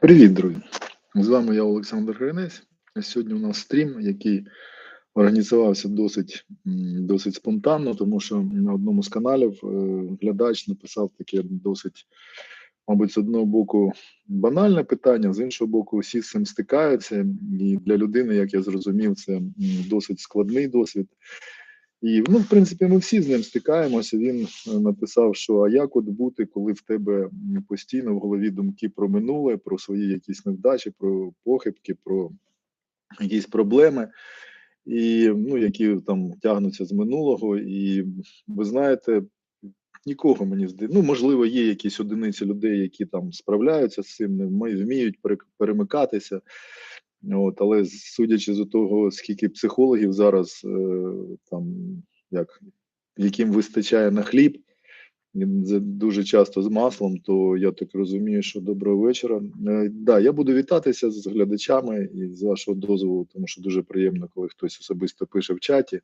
Привіт, друзі! З вами я Олександр Гринець. Сьогодні у нас стрім, який організувався досить, досить спонтанно, тому що на одному з каналів е, глядач написав таке досить, мабуть, з одного боку банальне питання, з іншого боку, всі з цим стикаються. І для людини, як я зрозумів, це досить складний досвід. І ну, в принципі, ми всі з ним стикаємося. Він е, написав, що а як от бути, коли в тебе постійно в голові думки про минуле, про свої якісь невдачі, про похибки, про якісь проблеми, і ну, які там тягнуться з минулого. І ви знаєте, нікого мені здається, ну можливо, є якісь одиниці людей, які там справляються з цим, вміють перемикатися. От, але судячи з того, скільки психологів зараз е, там як яким вистачає на хліб, дуже часто з маслом, то я так розумію, що доброго вечора. Е, да, я буду вітатися з глядачами і з вашого дозволу, тому що дуже приємно, коли хтось особисто пише в чаті.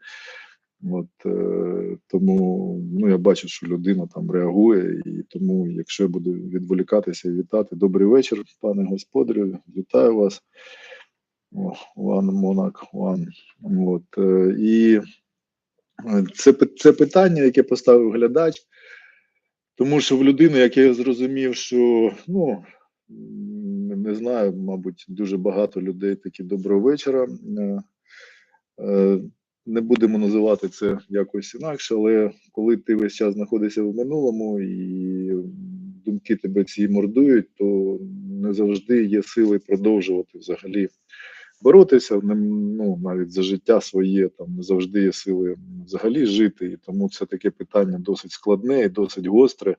От е, тому ну я бачу, що людина там реагує, і тому, якщо я буду відволікатися і вітати, добрий вечір, пане господарю, вітаю вас. One Monarch One. От, е, і е, це, це питання, яке поставив глядач, тому що в людини, як я зрозумів, що ну не знаю, мабуть, дуже багато людей такі доброго вечора. Е, Не будемо називати це якось інакше, але коли ти весь час знаходишся в минулому і думки тебе ці мордують, то не завжди є сили продовжувати взагалі боротися, ну, навіть за життя своє, там не завжди є сили взагалі жити. І тому це таке питання досить складне і досить гостре,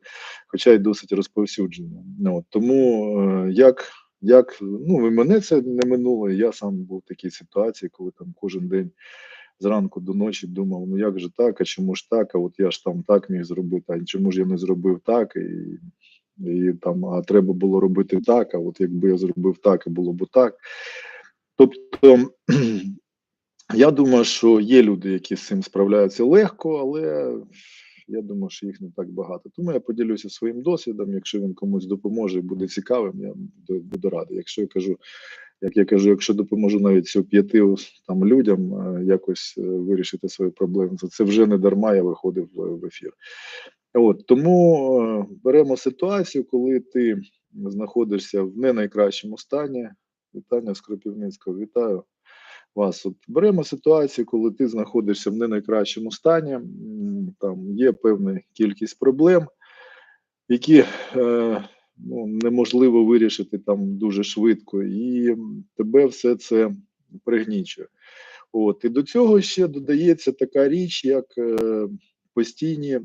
хоча й досить розповсюджене. Ну, тому е, як, як ну, і мене це не минуло, я сам був в такій ситуації, коли там кожен день. Зранку до ночі думав, ну як же так, а чому ж так? А от я ж там так міг зробити, а чому ж я не зробив так? І, і там, а треба було робити так, а от якби я зробив так, і було б так. Тобто я думаю, що є люди, які з цим справляються легко, але я думаю, що їх не так багато. Тому я поділюся своїм досвідом. Якщо він комусь допоможе і буде цікавим, я буду, буду радий. Якщо я кажу, як я кажу, якщо допоможу навіть п'яти там людям е, якось е, вирішити свою проблему, то це вже не дарма я виходив в, в ефір. От тому е, беремо ситуацію, коли ти знаходишся в не найкращому стані. Вітання з Кропівницького, вітаю вас. От беремо ситуацію, коли ти знаходишся в не найкращому стані. Там є певна кількість проблем, які е, ну, неможливо вирішити там дуже швидко, і тебе все це пригнічує. От і до цього ще додається така річ, як е, постійні е,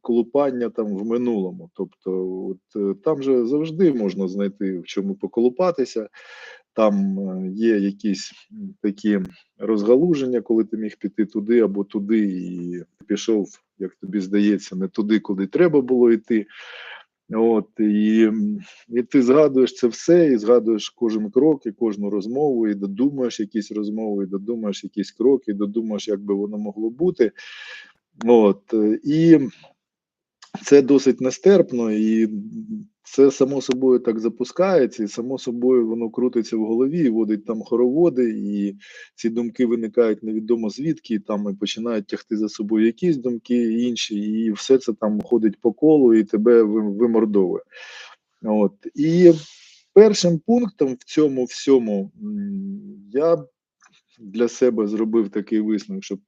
колупання там в минулому. Тобто, от е, там же завжди можна знайти в чому поколупатися. Там е, є якісь такі розгалуження, коли ти міг піти туди або туди, і пішов, як тобі здається, не туди, куди треба було йти. От і, і ти згадуєш це все, і згадуєш кожен крок, і кожну розмову, і додумаєш якісь розмови, і додумаєш якісь кроки, і додумаєш, як би воно могло бути. От і це досить нестерпно, і це само собою так запускається, і само собою воно крутиться в голові, і водить там хороводи, і ці думки виникають невідомо звідки, і там і починають тягти за собою якісь думки інші, і все це там ходить по колу і тебе вимордовує. От і першим пунктом в цьому всьому я для себе зробив такий висновок, що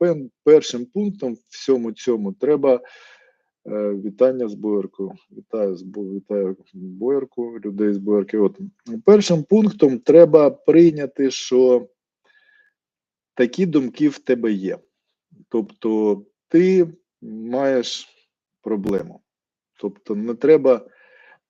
першим пунктом всьому цьому треба Е, Вітання з Бояркою. Вітаю з вітаю Боярку, людей з Боярки. От першим пунктом треба прийняти, що такі думки в тебе є. Тобто, ти маєш проблему. Тобто, не треба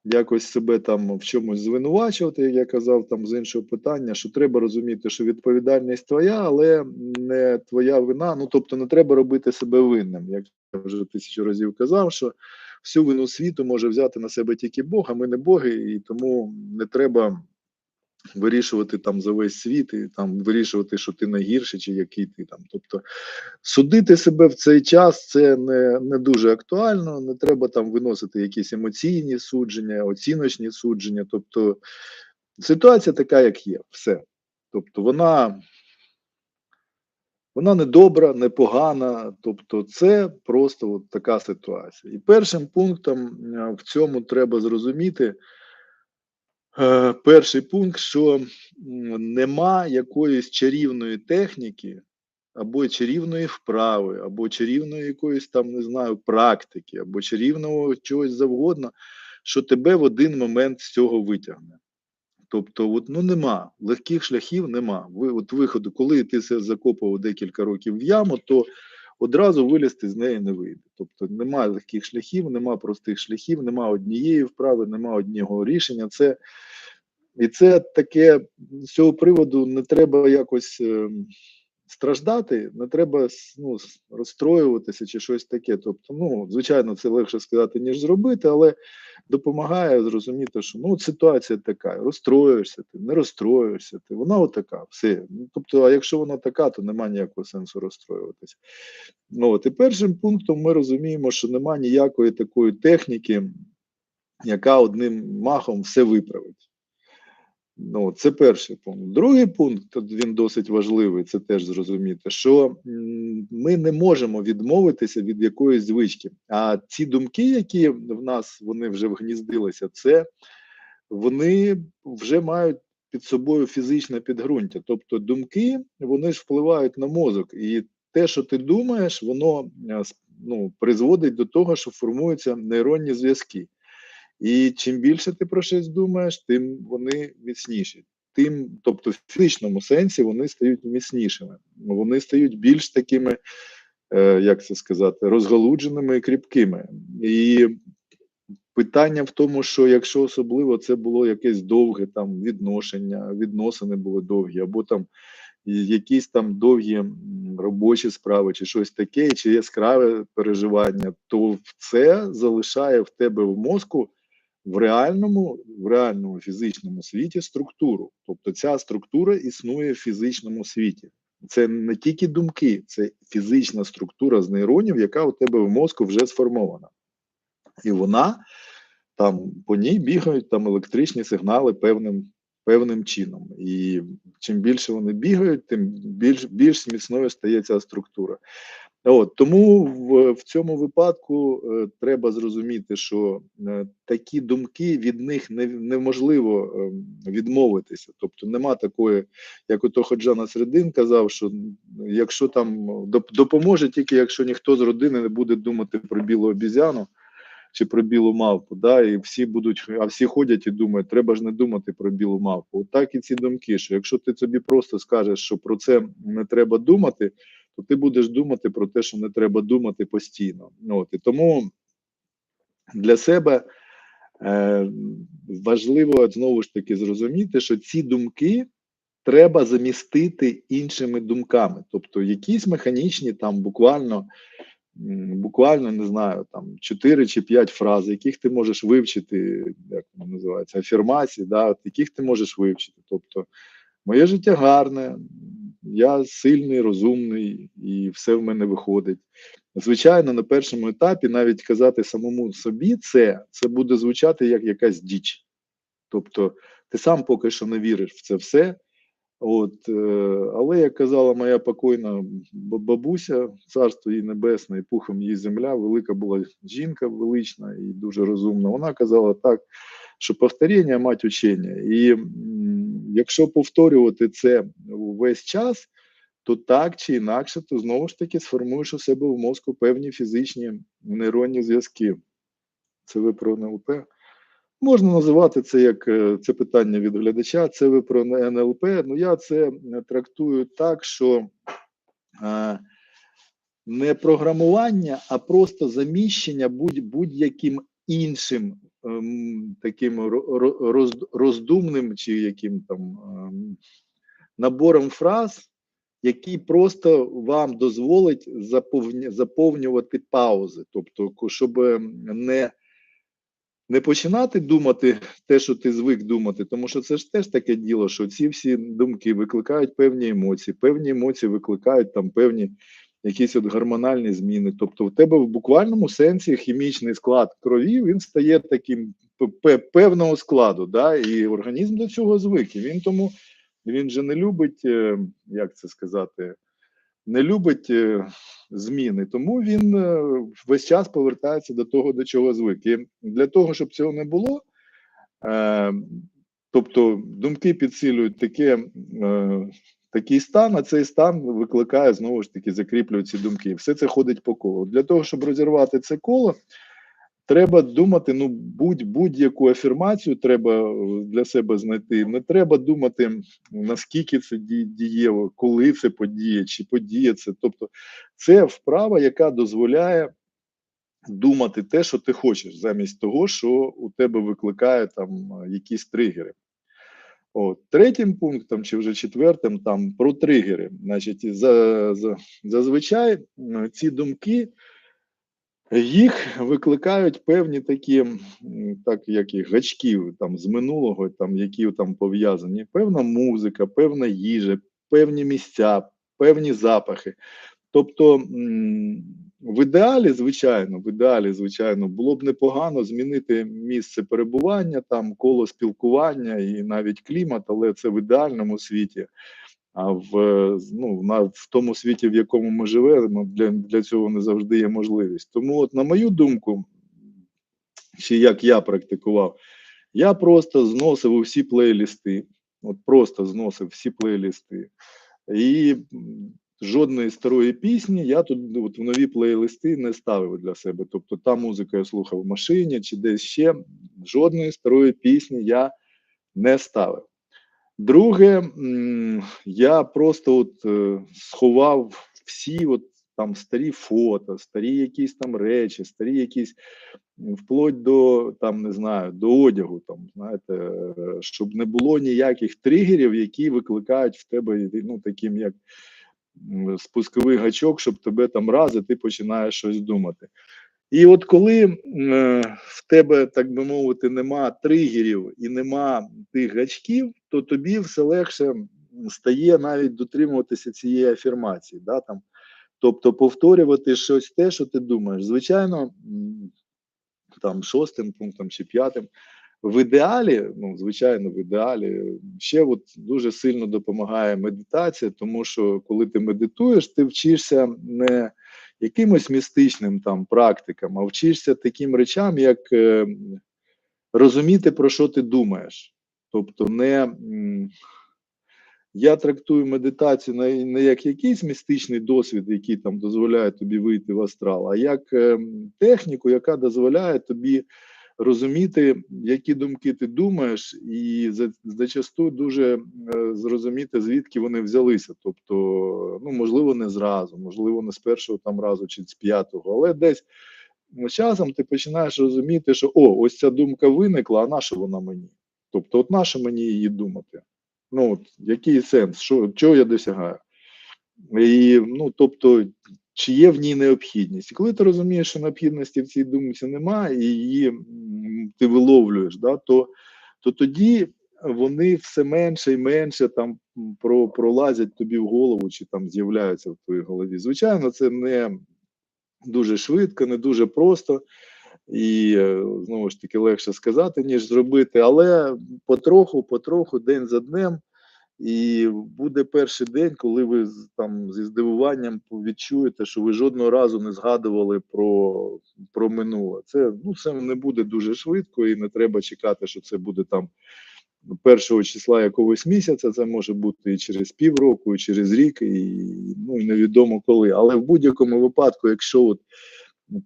якось себе там в чомусь звинувачувати, як я казав там з іншого питання, що треба розуміти, що відповідальність твоя, але не твоя вина. Ну тобто, не треба робити себе винним. Як я вже тисячу разів казав, що всю вину світу може взяти на себе тільки Бог, а ми не боги, і тому не треба вирішувати там за весь світ і там вирішувати, що ти найгірший чи який ти там. Тобто судити себе в цей час це не, не дуже актуально. Не треба там виносити якісь емоційні судження, оціночні судження. Тобто Ситуація така, як є, все. Тобто вона, вона не добра, не погана, тобто це просто от така ситуація. І першим пунктом е, в цьому треба зрозуміти. Е, Перший пункт, що нема якоїсь чарівної техніки, або чарівної вправи, або чарівної якоїсь там, не знаю, практики, або чарівного чогось завгодно, що тебе в один момент з цього витягне. Тобто, от, ну нема легких шляхів, нема. Ви от виходу, коли ти це закопував декілька років в яму, то одразу вилізти з неї не вийде. Тобто немає легких шляхів, нема простих шляхів, немає однієї вправи, немає одного рішення. Це і це таке з цього приводу не треба якось е, страждати, не треба ну, розстроюватися чи щось таке. Тобто, ну, звичайно, це легше сказати, ніж зробити, але допомагає зрозуміти, що ну ситуація така, розстроїшся ти, не розстроїшся ти, вона отака, все. Ну, тобто, а якщо вона така, то немає ніякого сенсу розстроюватися. Ну, от, і першим пунктом ми розуміємо, що немає ніякої такої техніки, яка одним махом все виправить. Ну, це перший пункт. Другий пункт, він досить важливий, це теж зрозуміти, що ми не можемо відмовитися від якоїсь звички. А ці думки, які в нас вони вже вгніздилися, це вони вже мають під собою фізичне підґрунтя. Тобто думки вони ж впливають на мозок, і те, що ти думаєш, воно е, ну, призводить до того, що формуються нейронні зв'язки. І чим більше ти про щось думаєш, тим вони міцніші. Тим, тобто, в фізичному сенсі вони стають міцнішими. Вони стають більш такими, е, як це сказати, розгалудженими і кріпкими. І питання в тому, що якщо особливо це було якесь довге там відношення, відносини були довгі, або там якісь там довгі робочі справи, чи щось таке, чи яскраве переживання, то це залишає в тебе в мозку в реальному, в реальному фізичному світі структуру. Тобто ця структура існує в фізичному світі. Це не тільки думки, це фізична структура з нейронів, яка у тебе в мозку вже сформована. І вона там по ній бігають там електричні сигнали певним, певним чином. І чим більше вони бігають, тим більш, більш міцною стає ця структура. От, тому в, в цьому випадку е, треба зрозуміти, що е, такі думки від них не, неможливо е, відмовитися. Тобто нема такої, як ото Ходжана Середин казав, що якщо там доп- допоможе тільки якщо ніхто з родини не буде думати про білу обізяну чи про білу мавпу, да, і всі будуть, а всі ходять і думають, треба ж не думати про білу мавпу. От так і ці думки, що якщо ти собі просто скажеш, що про це не треба думати, то ти будеш думати про те, що не треба думати постійно. Ну, От, і тому для себе е, важливо знову ж таки зрозуміти, що ці думки треба замістити іншими думками, тобто якісь механічні, там буквально, буквально не знаю, там 4 чи 5 фраз, яких ти можеш вивчити, як воно називається, афірмації, да, яких ти можеш вивчити. Тобто, моє життя гарне, я сильний, розумний, і все в мене виходить. Звичайно, на першому етапі навіть казати самому собі це, це буде звучати як якась діч. Тобто, ти сам поки що не віриш в це все. От, е, але як казала моя покойна бабуся, царство їй небесне, і пухом її земля, велика була жінка велична і дуже розумна. Вона казала так, що повторення мать учення. І якщо повторювати це весь час, то так чи інакше, то знову ж таки сформуєш у себе в мозку певні фізичні нейронні зв'язки. Це ви про НЛП? Можна називати це як е, це питання від глядача. Це ви про НЛП. Ну я це трактую так, що е, не програмування, а просто заміщення будь, будь-яким іншим ем, таким ро- ро- роздумним чи яким там ем, набором фраз, який просто вам дозволить заповнювати паузи, тобто, щоб ем, не не починати думати те, що ти звик думати, тому що це ж теж таке діло, що ці всі думки викликають певні емоції, певні емоції викликають там певні якісь от гормональні зміни. Тобто, в тебе в буквальному сенсі хімічний склад крові він стає таким певного складу, да, і організм до цього звик. І він тому він же не любить, е, як це сказати, не любить е, зміни, тому він е, весь час повертається до того, до чого звик. І для того, щоб цього не було, е, тобто думки підсилюють таке, такий стан, а цей стан викликає знову ж таки, закріплюють ці думки. Все це ходить по колу. Для того, щоб розірвати це коло, треба думати, ну, будь, будь-яку афірмацію треба е, для себе знайти. Не треба думати, наскільки це дієво, коли це подіє, чи подіє це. Тобто, це вправа, яка дозволяє думати те, що ти хочеш, замість того, що у тебе викликає там е, якісь тригери. От, третім пунктом, чи вже четвертим, там про тригери. Значить, за, за, зазвичай ці думки їх викликають певні такі, так як і гачки там з минулого, там які там пов'язані, певна музика, певна їжа, певні місця, певні запахи. Тобто, в ідеалі, звичайно, в ідеалі, звичайно, було б непогано змінити місце перебування, там коло спілкування і навіть клімат, але це в ідеальному світі. А в, ну, на, в тому світі, в якому ми живемо, для, для цього не завжди є можливість. Тому, от, на мою думку, чи як я практикував, я просто зносив усі плейлісти, от просто зносив всі плейлісти. І жодної старої пісні я тут от, в нові плейлисти не ставив для себе. Тобто та музика я слухав в машині чи десь ще, жодної старої пісні я не ставив. Друге, я просто от е, сховав всі от там старі фото, старі якісь там речі, старі якісь вплоть до там не знаю, до одягу, там знаєте, е, щоб не було ніяких тригерів, які викликають в тебе ну таким як спусковий гачок, щоб тебе там раз, і ти починаєш щось думати. І от коли е, в тебе, так би мовити, нема тригерів і нема тих гачків, то тобі все легше стає навіть дотримуватися цієї афірмації. Да, там. Тобто повторювати щось те, що ти думаєш. Звичайно, там шостим пунктом чи п'ятим. В ідеалі, ну звичайно, в ідеалі ще от дуже сильно допомагає медитація, тому що коли ти медитуєш, ти вчишся не якимось містичним там практикам, а вчишся таким речам, як е, розуміти, про що ти думаєш. Тобто, не я трактую медитацію не, як якийсь містичний досвід, який там дозволяє тобі вийти в астрал, а як е, техніку, яка дозволяє тобі розуміти, які думки ти думаєш, і за, зачасту дуже е, зрозуміти, звідки вони взялися. Тобто, ну можливо, не зразу, можливо, не з першого там разу чи з п'ятого, але десь часом ти починаєш розуміти, що о, ось ця думка виникла, а на що вона мені? Тобто, от на що мені її думати? Ну, от, який сенс? Що, чого я досягаю? І, ну, тобто, чи є в ній необхідність? І коли ти розумієш, що необхідності в цій думці немає, і її ти виловлюєш, да, то, то тоді вони все менше і менше там про, пролазять тобі в голову, чи там з'являються в твоїй голові. Звичайно, це не дуже швидко, не дуже просто. І е, знову ж таки легше сказати, ніж зробити, але потроху, потроху, день за днем. І буде перший день, коли ви там зі здивуванням відчуєте, що ви жодного разу не згадували про, про минуле. Це ну це не буде дуже швидко, і не треба чекати, що це буде там першого числа якогось місяця. Це може бути і через півроку, і через рік, і ну і невідомо коли. Але в будь-якому випадку, якщо от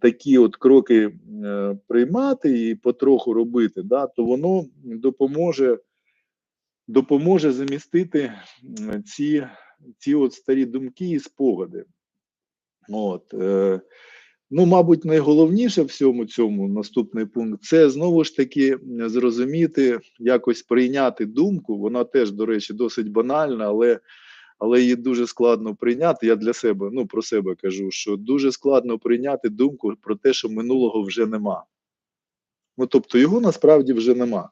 такі от кроки е, приймати і потроху робити, да, то воно допоможе допоможе замістити ці, ці от старі думки і спогади. От, е, ну, мабуть, найголовніше в всьому цьому наступний пункт це знову ж таки зрозуміти, якось прийняти думку. Вона теж, до речі, досить банальна, але, але її дуже складно прийняти. Я для себе, ну про себе кажу, що дуже складно прийняти думку про те, що минулого вже нема. Ну, тобто його насправді вже нема.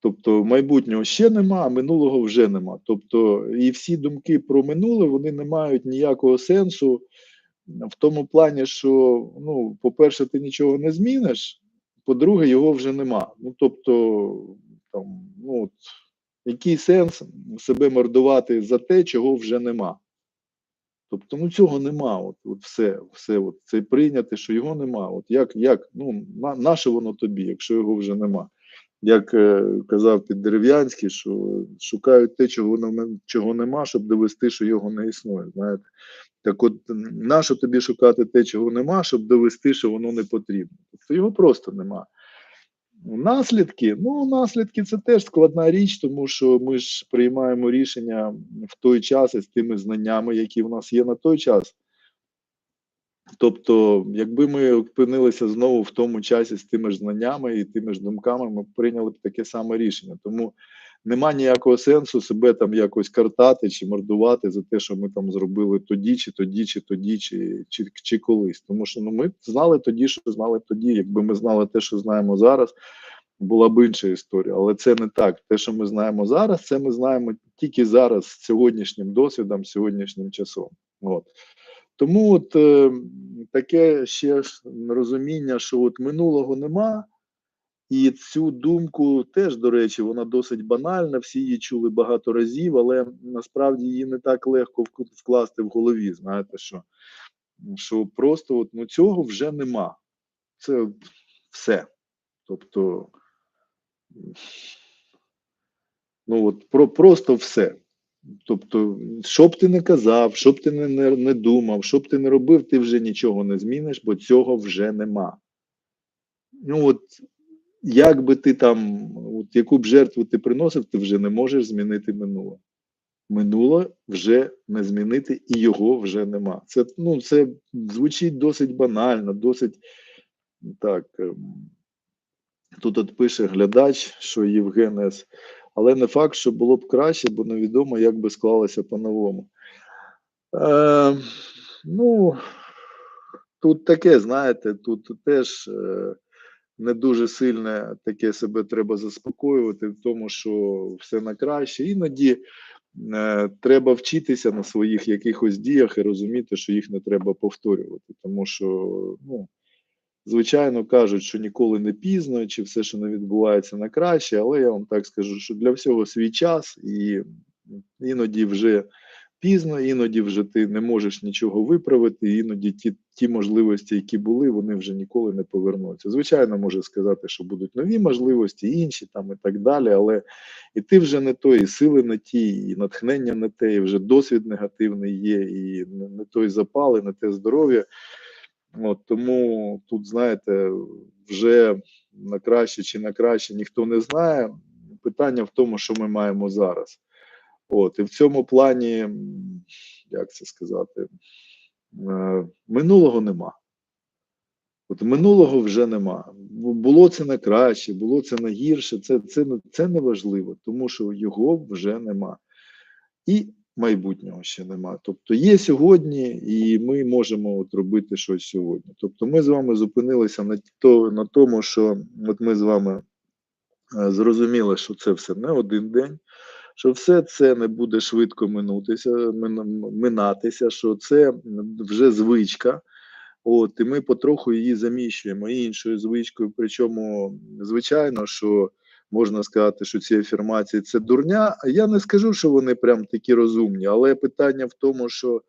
Тобто майбутнього ще нема, а минулого вже нема. Тобто, і всі думки про минуле вони не мають ніякого сенсу в тому плані, що, ну, по-перше, ти нічого не зміниш, по-друге, його вже нема. Ну, тобто, там, ну, от, який сенс себе мордувати за те, чого вже нема? Тобто, ну цього нема. От, от все, все, от це прийняти, що його нема. От як, як, ну, на, наше воно тобі, якщо його вже нема. Як е, казав Піддерев'янський, що шукають те, чого, чого нема, щоб довести, що його не існує. Знаєте? Так от, нащо тобі шукати те, чого нема, щоб довести, що воно не потрібно. Тобто його просто нема. Наслідки, ну наслідки це теж складна річ, тому що ми ж приймаємо рішення в той час із тими знаннями, які в нас є на той час. Тобто, якби ми опинилися знову в тому часі з тими ж знаннями і тими ж думками, ми прийняли б таке саме рішення. Тому нема ніякого сенсу себе там якось картати чи мордувати за те, що ми там зробили тоді, чи тоді, чи тоді, чи, чи, чи колись. Тому що ну ми знали тоді, що знали тоді. Якби ми знали те, що знаємо зараз, була б інша історія. Але це не так. Те, що ми знаємо зараз, це ми знаємо тільки зараз з сьогоднішнім досвідом, сьогоднішнім часом. От. Тому от е, таке ще ж розуміння, що от минулого нема, і цю думку теж, до речі, вона досить банальна, всі її чули багато разів, але насправді її не так легко вкласти в голові. Знаєте, що, що просто от, ну, цього вже нема. Це все. Тобто, ну от про, просто все. Тобто, що б ти не казав, що б ти не, не, думав, що б ти не робив, ти вже нічого не зміниш, бо цього вже нема. Ну от як би ти там, от яку б жертву ти приносив, ти вже не можеш змінити минуле. Минуле вже не змінити, і його вже нема. Це ну, це звучить досить банально, досить так. ем, Тут от пише глядач, що Євген С. Але не факт, що було б краще, бо невідомо, як би склалося по-новому. Е, ну, тут таке, знаєте, тут теж е, не дуже сильне таке себе треба заспокоювати в тому, що все на краще. Іноді е, треба вчитися на своїх якихось діях і розуміти, що їх не треба повторювати, тому що, ну. Звичайно, кажуть, що ніколи не пізно, чи все, що не відбувається на краще, але я вам так скажу, що для всього свій час, і іноді вже пізно, іноді вже ти не можеш нічого виправити, іноді ті, ті можливості, які були, вони вже ніколи не повернуться. Звичайно, може сказати, що будуть нові можливості, інші там і так далі, але і ти вже не той, і сили не ті, і натхнення не те, і вже досвід негативний є, і не, той запал, і не те здоров'я. От, тому тут, знаєте, вже на краще чи на краще ніхто не знає. Питання в тому, що ми маємо зараз. От, і в цьому плані, як це сказати, е, минулого нема. От минулого вже нема. Було це на краще, було це на гірше, це, це, це не важливо, тому що його вже нема. І майбутнього ще нема. Тобто є сьогодні, і ми можемо от робити щось сьогодні. Тобто ми з вами зупинилися на, то, на тому, що от ми з вами е, зрозуміли, що це все не один день, що все це не буде швидко минутися, минатися, що це вже звичка. От, і ми потроху її заміщуємо іншою звичкою. Причому, звичайно, що можна сказати, що ці афірмації це дурня. Я не скажу, що вони прям такі розумні, але питання в тому, що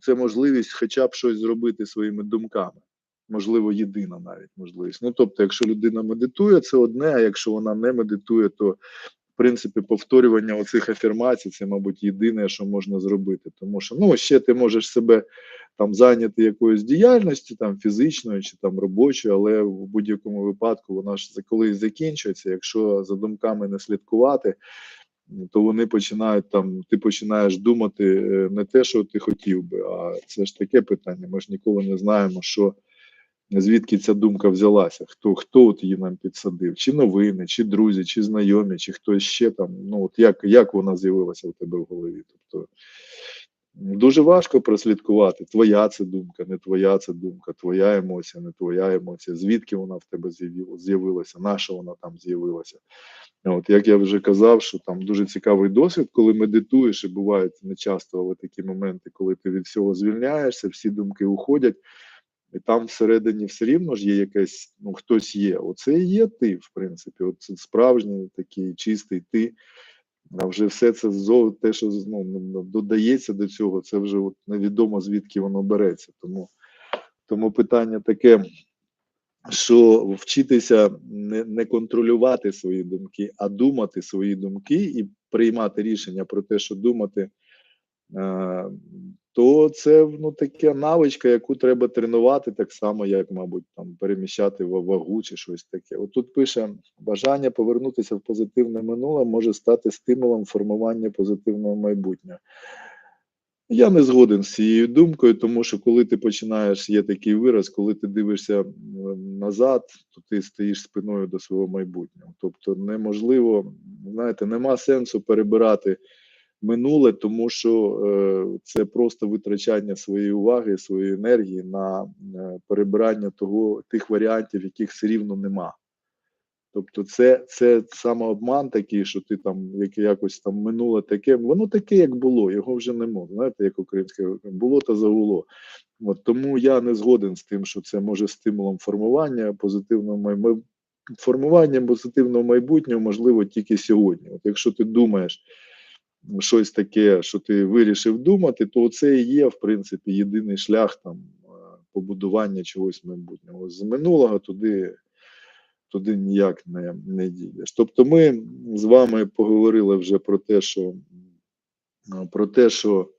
це можливість хоча б щось зробити своїми думками. Можливо, єдина навіть можливість. Ну тобто, якщо людина медитує, це одне, а якщо вона не медитує, то в принципі повторювання оцих афірмацій це, мабуть, єдине, що можна зробити. Тому що ну ще ти можеш себе там зайняти якоюсь діяльністю, там фізичною чи там робочою, але в будь-якому випадку вона ж колись закінчується. Якщо за думками не слідкувати, то вони починають там, ти починаєш думати е, не те, що ти хотів би, а це ж таке питання. Ми ж ніколи не знаємо, що звідки ця думка взялася, хто хто от її нам підсадив, чи новини, чи друзі, чи знайомі, чи хтось ще там. Ну от як, як вона з'явилася у тебе в голові? Тобто дуже важко прослідкувати. Твоя це думка, не твоя це думка, твоя емоція, не твоя емоція. Звідки вона в тебе з'явилася, наша вона там з'явилася. От як я вже казав, що там дуже цікавий досвід, коли медитуєш, і бувають нечасто, але такі моменти, коли ти від всього звільняєшся, всі думки уходять, і там всередині все рівно ж є якесь, ну хтось є. Оце і є ти, в принципі. От справжній такий чистий ти. А вже все це зо те, що ну, додається до цього, це вже от невідомо звідки воно береться. Тому, тому питання таке, що вчитися не, не контролювати свої думки, а думати свої думки і приймати рішення про те, що думати, е, то це ну, така навичка, яку треба тренувати, так само, як, мабуть, там переміщати вагу чи щось таке. От тут пише: бажання повернутися в позитивне минуле може стати стимулом формування позитивного майбутнього. Я не згоден з цією думкою, тому що коли ти починаєш, є такий вираз, коли ти дивишся назад, то ти стоїш спиною до свого майбутнього. Тобто неможливо, знаєте, нема сенсу перебирати минуле, тому що е, це просто витрачання своєї уваги, своєї енергії на е, перебирання того тих варіантів, яких все рівно нема. Тобто, це, це самообман такий, що ти там як, якось там минуле таке, воно таке, як було, його вже не можна. Знаєте, як українське було та загуло. От тому я не згоден з тим, що це може стимулом формування позитивного май- май- формування позитивного майбутнього можливо тільки сьогодні. От якщо ти думаєш щось таке, що ти вирішив думати, то це і є, в принципі, єдиний шлях там е, побудування чогось майбутнього. З минулого туди туди ніяк не, не дійдеш. Тобто, ми з вами поговорили вже про те, що е, про те, що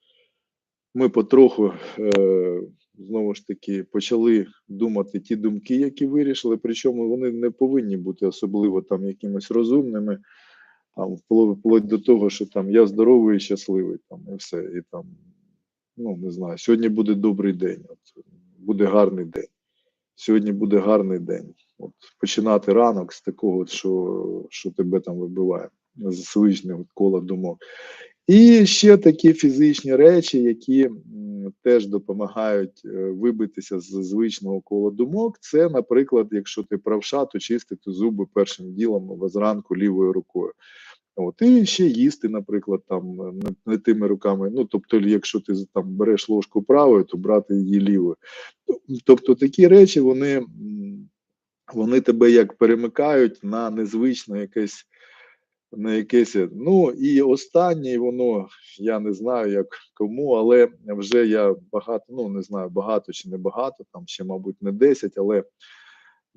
ми потроху е, знову ж таки почали думати ті думки, які вирішили. Причому вони не повинні бути особливо там якимось розумними, там впло- вплоть до того, що там я здоровий і щасливий, там і все. І там, ну не знаю, сьогодні буде добрий день, от, буде гарний день. Сьогодні буде гарний день. От починати ранок з такого, що, що тебе там вибиває, з звичного кола думок. І ще такі фізичні речі, які теж допомагають е, вибитися з звичного кола думок. Це, наприклад, якщо ти правша, то чистити зуби першим ділом зранку лівою рукою. От, і ще їсти, наприклад, там не, не тими руками. Ну, тобто, якщо ти там береш ложку правою, то брати її лівою. Тобто такі речі, вони, вони тебе як перемикають на незвичне якесь на якесь. Ну і останнє, воно я не знаю як кому, але вже я багато, ну не знаю, багато чи не багато, там ще, мабуть, не 10, але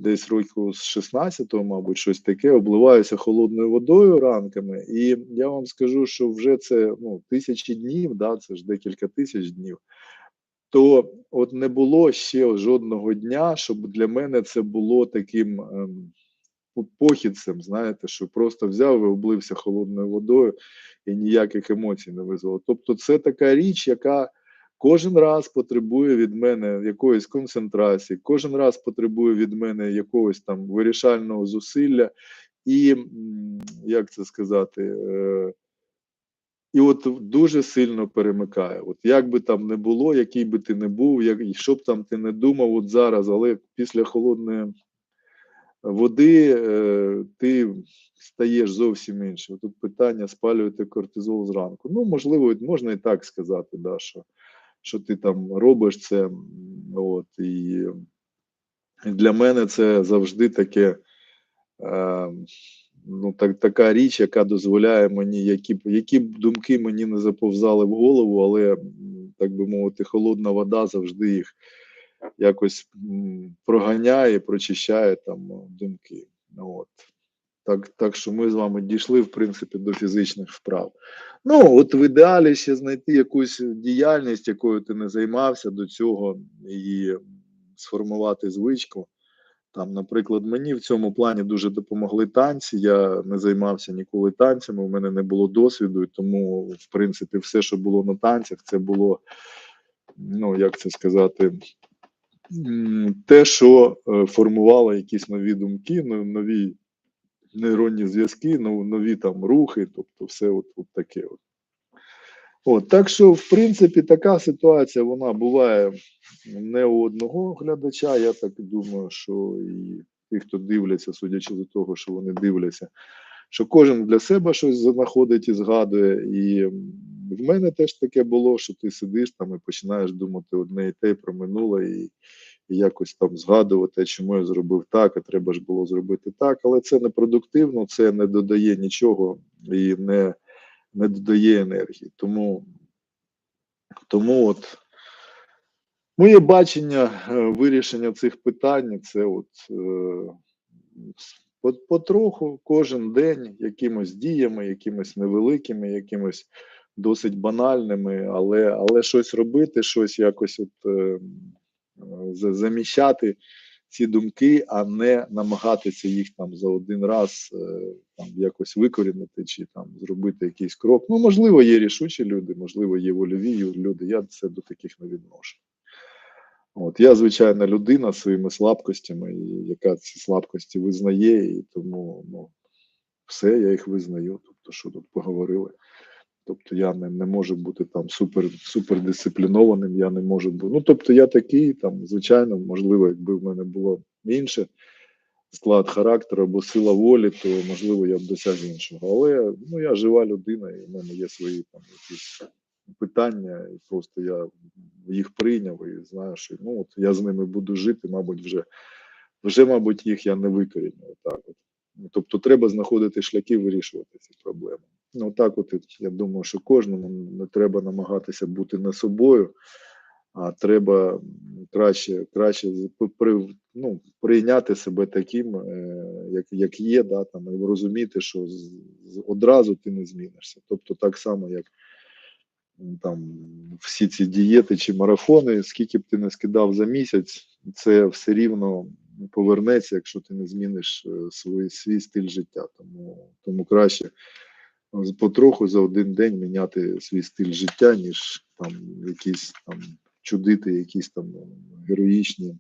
десь року з 16-го, мабуть, щось таке, обливаюся холодною водою ранками. І я вам скажу, що вже це ну, тисячі днів, да, це ж декілька тисяч днів. То от не було ще жодного дня, щоб для мене це було таким ем, похідцем, знаєте, що просто взяв і облився холодною водою і ніяких емоцій не визвало. Тобто, це така річ, яка кожен раз потребує від мене якоїсь концентрації, кожен раз потребує від мене якогось там вирішального зусилля, і як це сказати. Е, і от дуже сильно перемикає. От як би там не було, який би ти не був, як, і що б там ти не думав от зараз, але після холодної води е, ти стаєш зовсім іншим. Тут питання спалювати кортизол зранку. Ну, можливо, можна і так сказати, да, що, що ти там робиш це. От, і для мене це завжди таке. Е, ну, так, така річ, яка дозволяє мені, які які б думки мені не заповзали в голову, але, так би мовити, холодна вода завжди їх якось проганяє, прочищає там думки. От. Так, так що ми з вами дійшли, в принципі, до фізичних вправ. Ну, от в ідеалі ще знайти якусь діяльність, якою ти не займався до цього, і сформувати звичку. Там, наприклад, мені в цьому плані дуже допомогли танці. Я не займався ніколи танцями, у мене не було досвіду, і тому, в принципі, все, що було на танцях, це було, ну як це сказати, те, що е, формувало якісь нові думки, нові нейронні зв'язки, ну, нові там рухи, тобто все от, от таке. От. От, так що, в принципі, така ситуація вона буває не у одного глядача. Я так думаю, що і ті, хто дивляться, судячи з того, що вони дивляться, що кожен для себе щось знаходить і згадує. І в мене теж таке було, що ти сидиш там і починаєш думати одне і те про минуле, і, якось там згадувати, чому я зробив так, а треба ж було зробити так. Але це не продуктивно, це не додає нічого і не, не додає енергії. Тому, тому от. Моє бачення е, вирішення цих питань це от е, потроху кожен день якимось діями, якимось невеликими, якимось досить банальними, але, але щось робити, щось якось от, е, е, за- заміщати ці думки, а не намагатися їх там за один раз е, там якось викорінити чи там зробити якийсь крок. Ну, можливо, є рішучі люди, можливо, є вольові люди. Я це до таких не відношу. От я звичайна людина своїми слабкостями, яка ці слабкості визнає, і тому ну, все, я їх визнаю. Тобто, що тут поговорили. Тобто я не, не можу бути там супер, супердисциплінованим, я не можу бути. Ну, тобто, я такий, там, звичайно, можливо, якби в мене було інше склад характеру або сила волі, то можливо я б досяг іншого. Але ну, я жива людина, і в мене є свої там якісь питання, і просто я їх прийняв і знаю, що ну от я з ними буду жити, мабуть, вже вже, мабуть, їх я не викоріню. Так от. Ну, Тобто треба знаходити шляхи вирішувати ці проблеми. Ну так, от я думаю, що кожному не треба намагатися бути не собою, а треба краще, краще при, ну, прийняти себе таким, е, як, як є, да, там, і розуміти, що з, одразу ти не змінишся. Тобто так само, як там всі ці дієти чи марафони, скільки б ти не скидав за місяць, це все рівно повернеться, якщо ти не зміниш е, свій, свій стиль життя. Тому, тому краще потроху за один день міняти свій стиль життя, ніж там якісь там чудити, якісь там героїчні.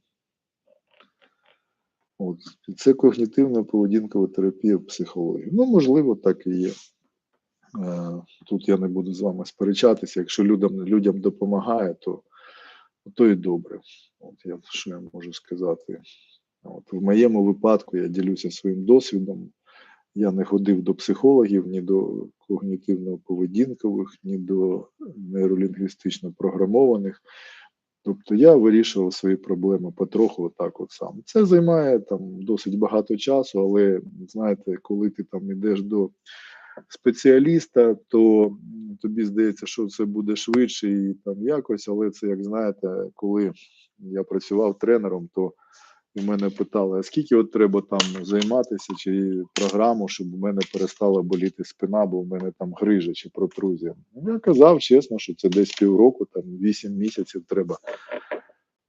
От. Це когнітивна поведінкова терапія в психології. Ну, можливо, так і є. Е, Тут я не буду з вами сперечатися. Якщо людям, людям допомагає, то, то і добре. От я що я можу сказати. От, в моєму випадку я ділюся своїм досвідом. Я не ходив до психологів, ні до когнітивно-поведінкових, ні до нейролінгвістично програмованих. Тобто я вирішував свої проблеми потроху отак от сам. Це займає там досить багато часу, але знаєте, коли ти там йдеш до спеціаліста, то тобі здається, що це буде швидше і там якось, але це як знаєте, коли я працював тренером, то і мене питали, а скільки от треба там займатися, чи програму, щоб у мене перестала боліти спина, бо в мене там грижа чи протрузія. Я казав чесно, що це десь півроку, там 8 місяців треба.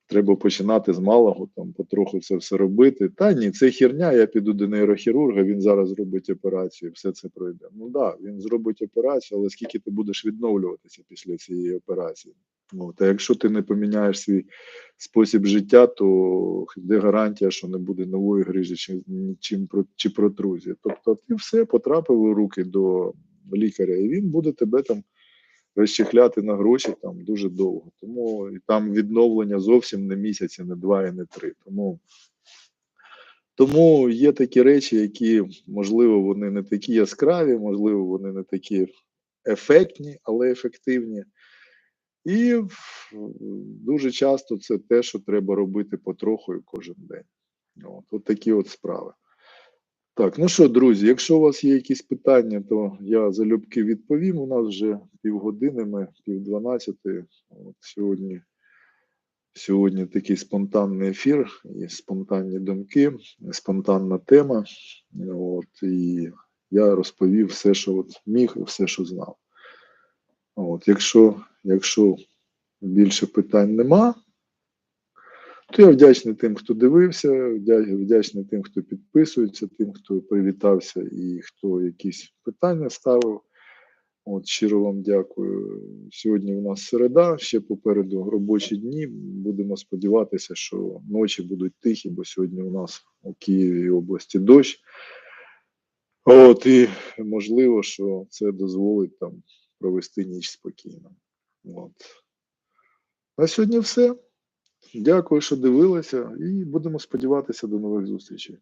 Треба починати з малого, там потроху це все робити. Та ні, це херня, я піду до нейрохірурга, він зараз зробить операцію, все це пройде. Ну так, да, він зробить операцію, але скільки ти будеш відновлюватися після цієї операції? От, а якщо ти не поміняєш свій спосіб життя, то де гарантія, що не буде нової грижі чи, чи, чи протрузії? Тобто ти все потрапив у руки до лікаря, і він буде тебе там розчехляти на гроші там дуже довго. Тому і там відновлення зовсім не місяці, не два і не три. Тому, тому є такі речі, які, можливо, вони не такі яскраві, можливо, вони не такі ефектні, але ефективні. І дуже часто це те, що треба робити потроху кожен день. От, от такі от справи. Так, ну що, друзі, якщо у вас є якісь питання, то я залюбки відповім. У нас вже півгодини, ми пів дванадцяти. Сьогодні, сьогодні такий спонтанний ефір, і спонтанні думки, спонтанна тема. От, і я розповів все, що от міг, і все, що знав. От, якщо, якщо більше питань нема, то я вдячний тим, хто дивився, вдячний тим, хто підписується, тим, хто привітався і хто якісь питання ставив. От, щиро вам дякую. Сьогодні у нас середа, ще попереду робочі дні. Будемо сподіватися, що ночі будуть тихі, бо сьогодні у нас у Києві області дощ. От, і можливо, що це дозволить там провести ніч спокійно. От. На сьогодні все. Дякую, що дивилися, і будемо сподіватися до нових зустрічей.